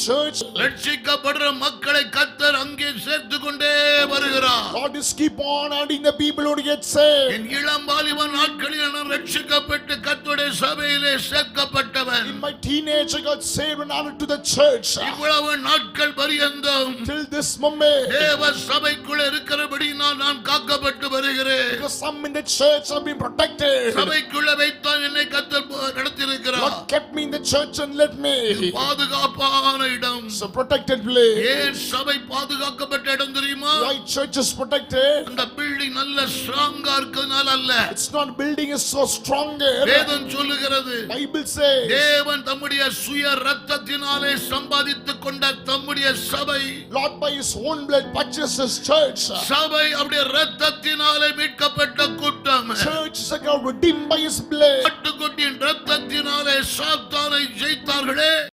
church. ரட்சிக்கப்படுற மக்களை கத்தர் அங்கே சேர்த்து கொண்டே வருகிறார் God is keep on adding the people who get saved. என் இளம் வாலிப நாட்களில் நான் ரட்சிக்கப்பட்டு கத்துடைய சபையிலே சேர்க்கப்பட்டவன் In my teenage, I got saved and added to the church. இவ்வளவு நாட்கள் பரியந்தம் Till this moment, தேவ சபைக்குள்ள இருக்கிறபடி நான் நான் காக்கப்பட்டு வருகிறேன் because some in the church have been protected. சபைக்குள்ள வைத்தான் என்னை church and let me. பாதுகாப்பான இடம் a protected place. ஏன் சபை பாதுகாக்கப்பட்ட இடம் தெரியுமா Why church is protected? அந்த பில்டிங் நல்ல ஸ்ட்ராங்கா இருக்கிறதுனால அல்ல It's not building is so stronger. வேதம் சொல்லுகிறது Bible says தேவன் தம்முடைய சுய ரத்தத்தினாலே சம்பாதித்துக் கொண்ட தம்முடைய சபை Lord by his own blood purchased his church. சபை அப்படியே ரத்தத்தினாலே மீட்கப்பட்ட கூட்டம் Church is redeemed by his blood. ஆட்டுக்குட்டியின் ரத்தத்தினாலே ஜெயித்தார்களே.